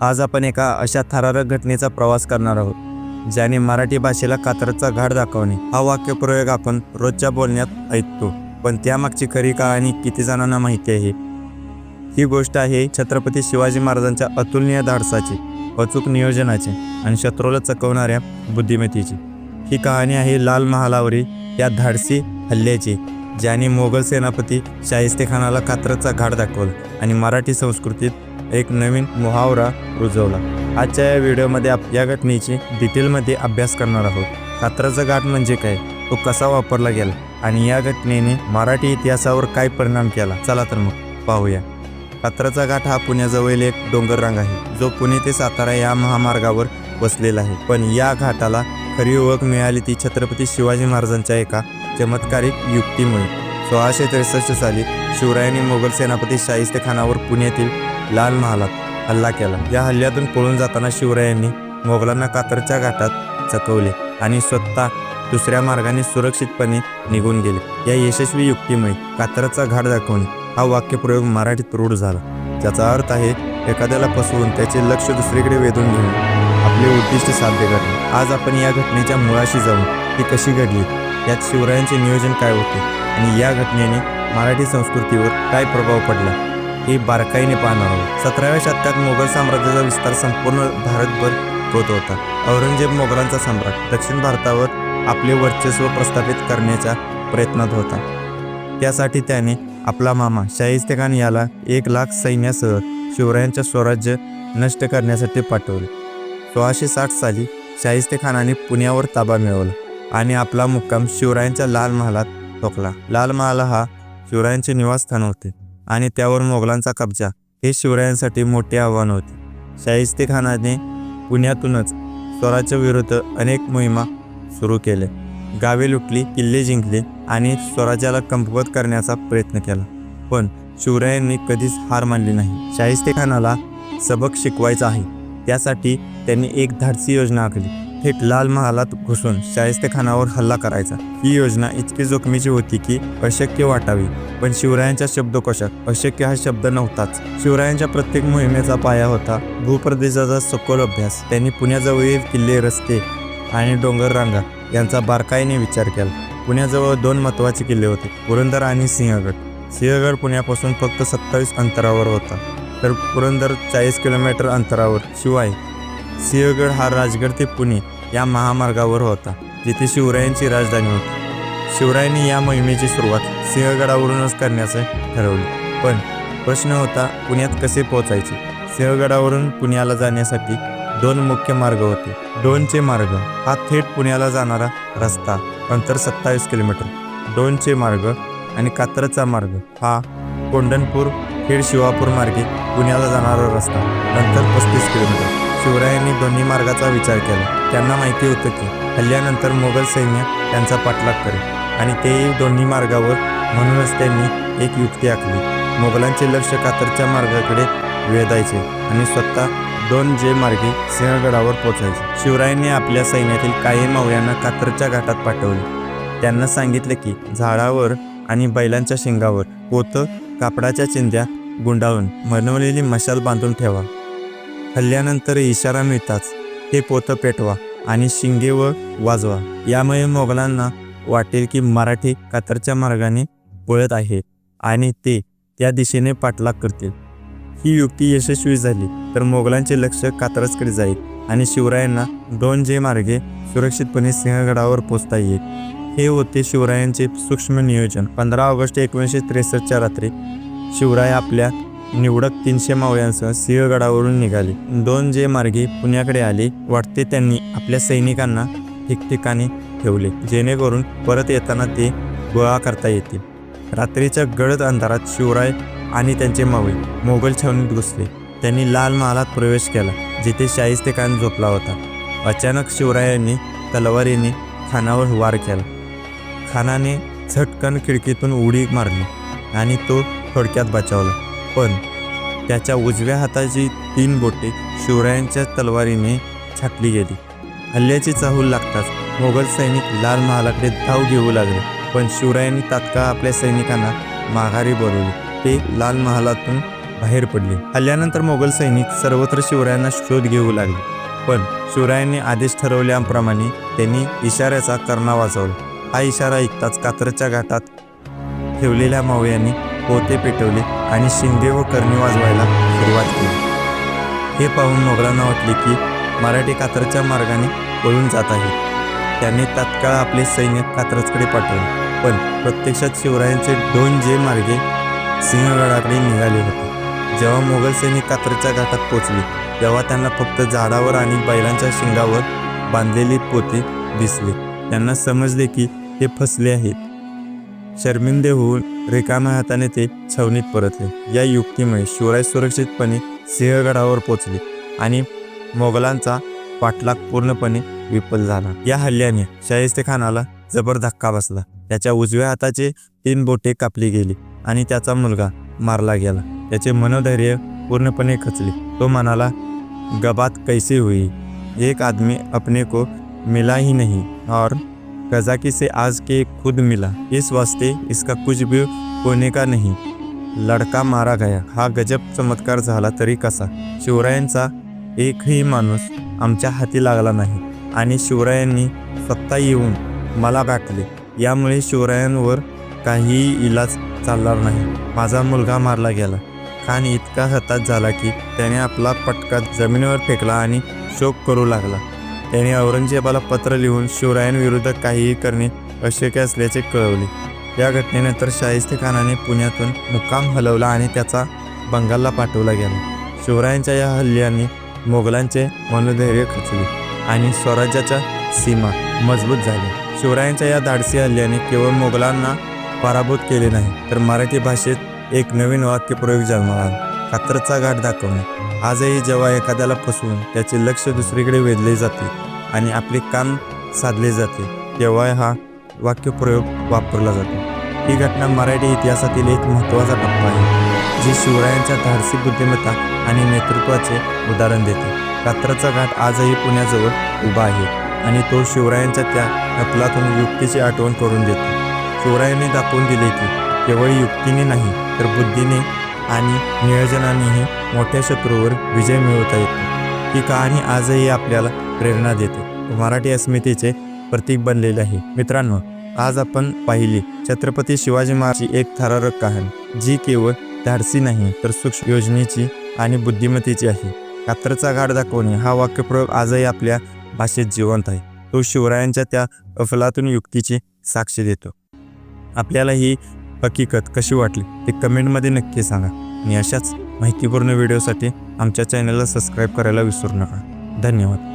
आज आपण एका अशा थरारक घटनेचा प्रवास करणार आहोत ज्याने मराठी भाषेला कात्रचा घाट दाखवणे. हा वाक्यप्रयोग आपण रोजच्या बोलण्यात ऐकतो. पण त्यामागची खरी कहाणी किती जणांना माहिती आहे? ही गोष्ट आहे छत्रपती शिवाजी महाराजांच्या अतुलनीय धाडसाची अचूक नियोजनाची आणि शत्रूला चकवणाऱ्या बुद्धिमत्तेची. ही कहाणी आहे लाल महालावरी या धाडसी हल्ल्याची ज्याने मोगल सेनापती शाहिस्तेखानाला कात्रचा घाट दाखवला आणि मराठी संस्कृतीत एक नवीन मुहावरा रुजवला. आजच्या या व्हिडिओमध्ये आप या घटनेची डिटेलमध्ये अभ्यास करणार आहोत. कात्राचा घाट म्हणजे काय? तो कसा वापरला गेला? आणि या घटनेने मराठी इतिहासावर काय परिणाम केला? चला तर मग पाहूया. कात्राचा घाट हा पुण्याजवळील एक डोंगर रांग आहे. जो पुणे ते सातारा या महामार्गावर वसलेला आहे. पण या घाटाला खरी ओळख मिळाली ती छत्रपती शिवाजी महाराजांच्या एका चमत्कारिक युक्तीमुळे. सोळाशे त्रेसष्ट साली शिवरायांनी मोगल सेनापती शाहिस्ते खानावर पुण्यातील लाल महालात हल्ला केला. या हल्ल्यातून पळून जाताना शिवरायांनी मोगलांना कात्रच्या घाटात चकवले आणि स्वतः दुसऱ्या मार्गाने सुरक्षितपणे निघून गेले. या यशस्वी युक्तीमुळे कात्रचा घाट दाखवणे हा वाक्यप्रयोग मराठीत रूढ झाला. ज्याचा अर्थ आहे एखाद्याला फसवून त्याचे लक्ष दुसरीकडे वेधून घेऊन आपले उद्दिष्ट साध्य करणे. आज आपण या घटनेच्या मुळाशी जाऊन ती कशी घडली? यात शिवरायांचे नियोजन काय होते? आणि या घटनेने मराठी संस्कृतीवर काय प्रभाव पडला? हे बारकाईने पाहणार आहोत. सतराव्या शतकात मोगल साम्राज्याचा विस्तार संपूर्ण भारतभर होत होता. औरंगजेब मोगलांचा सम्राट दक्षिण भारतावर आपले वर्चस्व प्रस्थापित करण्याच्या प्रयत्नात होता. त्यासाठी त्याने आपला मामा शाहिस्ते खान याला एक लाख सैन्यासह शिवरायांच्या स्वराज्य नष्ट करण्यासाठी पाठवले. सोळाशे साठ साली शाहिस्ते खानाने पुण्यावर ताबा मिळवला आणि आपला मुक्काम शिवरायांच्या लाल महालात ठोकला. लाल महाल हा शिवरायांचे निवासस्थान होते. आणि त्यावर मोगलांचा कब्जा. हे शिवरायांसाठी मोठे आव्हान होते. शाहिस्ते खानाने पुण्यातूनच स्वराज्याविरुद्ध अनेक मोहिमा सुरू केले. गावे लुटली किल्ले जिंकले आणि स्वराज्याला कमकुवत करण्याचा प्रयत्न केला. पण शिवरायांनी कधीच हार मानली नाही. शाहिस्ते खानाला सबक शिकवायचा आहे. त्यासाठी त्यांनी एक धाडसी योजना आखली. थेट लाल महालात घुसून शाहिस्तेखानावर हल्ला करायचा. ही योजना इतकी जोखमीची होती की अशक्य वाटावी. पण शिवरायांच्या शब्दकोशात अशक्य हा शब्द नव्हताच. शिवरायांच्या प्रत्येक मोहिमेचा पाया होता भूप्रदेशाचा सखोल अभ्यास. त्यांनी पुण्याजवळील किल्ले रस्ते आणि डोंगर रांगा यांचा बारकाईने विचार केला. पुण्याजवळ दोन महत्त्वाचे किल्ले होते पुरंदर आणि सिंहगड. सिंहगड पुण्यापासून फक्त सत्तावीस अंतरावर होता. तर पुरंदर चाळीस किलोमीटर अंतरावर शिवाय सिंहगड हा राजगड ते पुणे या महामार्गावर होता जिथे शिवरायांची राजधानी होती. शिवरायांनी या मोहिमेची सुरुवात सिंहगडावरूनच करण्याचे ठरवले. पण प्रश्न होता पुण्यात कसे पोहोचायचे? सिंहगडावरून पुण्याला जाण्यासाठी दोन मुख्य मार्ग होते. डोनचे मार्ग हा थेट पुण्याला जाणारा रस्ता अंतर सत्तावीस किलोमीटर. दोनचे मार्ग आणि कात्रचा मार्ग हा कोंडनपूर खेड शिवापूर मार्गे पुण्याला जाणारा रस्ता नंतर पस्तीस किलोमीटर. शिवरायांनी दोन्ही मार्गाचा विचार केला. त्यांना माहिती होतं की हल्ल्यानंतर मोगल सैन्य त्यांचा पाठलाग करेल. आणि तेही दोन्ही मार्गावर म्हणूनच त्यांनी एक युक्ती आखली. मोगलांचे लक्ष कात्रच्या मार्गाकडे वेधायचे आणि स्वतः दोन जे मार्गे सिंहगडावर पोचायचे शिवरायांनी आपल्या सैन्यातील काही मावळ्यांना कात्रच्या घाटात पाठवले. त्यांना सांगितले की झाडावर आणि बैलांच्या शिंगावर पोतं कापडाच्या चिंध्या गुंडाळून बनवलेली मशाल बांधून ठेवा. हल्ल्यानंतर इशारा मिळताच हे पोतं पेटवा आणि शिंगे व वाजवा. यामुळे मोगलांना वाटेल की मराठी कातरच्या मार्गाने पळत आहे आणि ते त्या दिशेने पाठलाग करतील. ही युक्ती यशस्वी झाली तर मोगलांचे लक्ष कात्रजकडे जाईल आणि शिवरायांना दोन जे मार्गे सुरक्षितपणे सिंहगडावर पोचता येईल. हे होते शिवरायांचे सूक्ष्म नियोजन. पंधरा ऑगस्ट एकोणीसशे त्रेसष्टच्या रात्री शिवराय आपल्या निवडक तीनशे मावळ्यांसह सिंहगडावरून निघाले. दोन जे मार्गी पुण्याकडे आले वाटते त्यांनी आपल्या सैनिकांना ठिकठिकाणी ठेवले. जेणेकरून परत येताना ते गोळा करता येतील. रात्रीच्या गडद अंधारात शिवराय आणि त्यांचे मावळे मोगल छावणीत घुसले. त्यांनी लाल महालात प्रवेश केला जिथे शाहिस्ते खान झोपला होता. अचानक शिवरायांनी तलवारीने खानावर वार केला. खानाने झटकन खिडकीतून उडी मारली आणि तो थोडक्यात बचावला. पण त्याच्या उजव्या हाताची तीन बोटे शिवरायांच्या तलवारीने छाटली गेली. हल्ल्याची चाहूल लागताच मोगल सैनिक लाल महालाकडे धाव घेऊ लागले पण शिवरायांनी तात्काळ आपल्या सैनिकांना माघारी बोलवली. ते लाल महालातून बाहेर पडले. हल्ल्यानंतर मोगल सैनिक सर्वत्र शिवरायांना शोध घेऊ लागले पण शिवरायांनी आदेश ठरवल्याप्रमाणे त्यांनी इशाऱ्याचा कर्णा वाजवला हा इशारा ऐकताच कात्रच्या घाटात ठेवलेल्या मावळ्यांनी पोते पेटवले आणि शिंदे व कर्णी वाजवायला सुरुवात केली. हे पाहून मोगलांना वाटले की मराठी कात्रच्या मार्गाने पळून जात आहेत त्यांनी तात्काळ आपले सैन्य कात्रजकडे पाठवले. पण प्रत्यक्षात शिवरायांचे दोन जे मार्गे सिंहगडाकडे निघाले होते. जेव्हा मोगल सैनिक कात्रच्या घाटात पोचले तेव्हा त्यांना फक्त झाडावर आणि बैलांच्या शिंगावर बांधलेली पोते दिसले. त्यांना समजले की ते फसले आहेत. शर्मिंदे होऊन रिकाम्या हाताने ते छवणीत परतले. या युक्तीमुळे शिवराय सुरक्षितपणे सिंहगडावर पोचले आणि मोगलांचा पाठलाग पूर्णपणे विफल झाला. या हल्ल्याने शाहिस्ते खानाला जबर धक्का बसला. त्याच्या उजव्या हाताचे तीन बोटे कापली गेली आणि त्याचा मुलगा मारला गेला. त्याचे मनोधैर्य पूर्णपणे खचले. तो म्हणाला गबात कैसे हुई? एक आदमी अपने को मिला ही नहीं और कजाकी से आज के खुद मिला। इस वास्ते इसका कुछ भी होने का नहीं। लडका मारा गया। हा गजब चमत्कार झाला तरी कसा? शिवरायांचा एकही माणूस आमच्या हाती लागला नाही. आणि शिवरायांनी सत्ता येऊन मला गाठले. यामुळे शिवरायांवर काहीही इलाज चालणार नाही. माझा मुलगा मारला गेला. खान इतका हताश झाला की त्याने आपला पटका जमिनीवर फेकला आणि शोक करू लागला. त्याने औरंगजेबाला पत्र लिहून शिवरायांविरुद्ध काहीही करणे अशक्य असल्याचे कळवले. या घटनेनंतर शाहिस्ते खानाने पुण्यातून मुक्काम हलवला आणि त्याचा बंगालला पाठवला गेला. शिवरायांच्या या हल्ल्याने मोगलांचे मनोधैर्य खचले आणि स्वराज्याच्या सीमा मजबूत झाल्या. शिवरायांच्या या धाडसी हल्ल्याने केवळ मोगलांना पराभूत केले नाही तर मराठी भाषेत एक नवीन वाक्यप्रयोग जन्माला कात्रचा घाट दाखवणे. आजही जेव्हा एखाद्याला फसवून त्याचे लक्ष दुसरीकडे वेधले जाते आणि आपले काम साधले जाते तेव्हा हा वाक्यप्रयोग वापरला जातो. ही घटना मराठी इतिहासातील एक महत्त्वाचा टप्पा आहे जी शिवरायांच्या धाडसी बुद्धिमत्ता आणि नेतृत्वाचे उदाहरण देते. कात्राचा घाट आजही पुण्याजवळ उभा आहे आणि तो शिवरायांच्या त्या नकलातून युक्तीची आठवण करून देतो. शिवरायांनी दाखवून दिले की केवळ युक्तीने नाही तर बुद्धीने आणि नियोजनानेही मोठ्या शत्रूवर विजय मिळवता येतो. ही कहाणी आजही आपल्याला प्रेरणा देते. मराठी अस्मितेचे प्रतीक बनलेले आहे. मित्रांनो आज आपण पाहिली छत्रपती शिवाजी महाराजची एक थरारक कहाणी जी केवळ धाडसी नाही तर सूक्ष्म योजनेची आणि बुद्धिमत्तेची आहे. कात्रचा घाट दाखवणे हा वाक्यप्रयोग आजही आपल्या भाषेत जिवंत आहे. तो शिवरायांच्या त्या अफलातून युक्तीची साक्ष देतो. आपल्याला ही हकीकत कशी वाटली ते कमेंटमध्ये नक्की सांगा. आणि अशाच माहितीपूर्ण व्हिडिओसाठी आमच्या चॅनलला सबस्क्राईब करायला विसरू नका. धन्यवाद.